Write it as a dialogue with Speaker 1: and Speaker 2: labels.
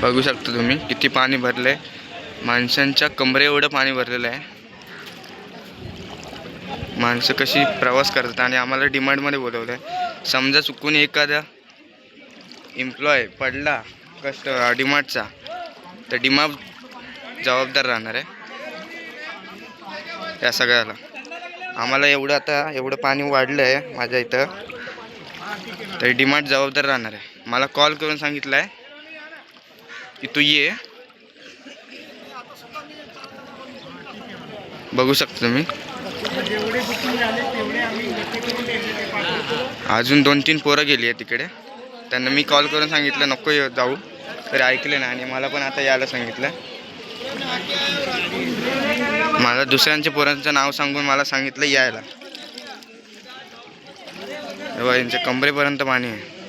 Speaker 1: बघू शकता तुम्ही किती पाणी भरलंय. माणसांच्या कमरे एवढं पाणी भरलेलं आहे. माणसं कशी प्रवास करतात आणि आम्हाला डिमांडमध्ये बोलवलं आहे समजा चुकून एखादा एम्प्लॉय पडला कस्ट डिमांडचा तर डिमांड जबाबदार राहणार आहे. या सगळ्याला. आम्हाला एवढं आता एवढं पाणी वाढलं आहे माझ्या इथं. तर डिमार्ट जबाबदार राहणार आहे. मला कॉल करून सांगितलं आहे की तू ये. बघू शकता तुम्ही. अजून दोन तीन पोरं गेली आहे तिकडे. त्यांना मी कॉल करून सांगितलं नको जाऊ. तरी ऐकले नाही आणि मला पण आता यायला सांगितलं. मला दुसऱ्यांच्या पोरांचं नाव सांगून मला सांगितलं यायला. यांच्या कमरेपर्यंत पाणी आहे.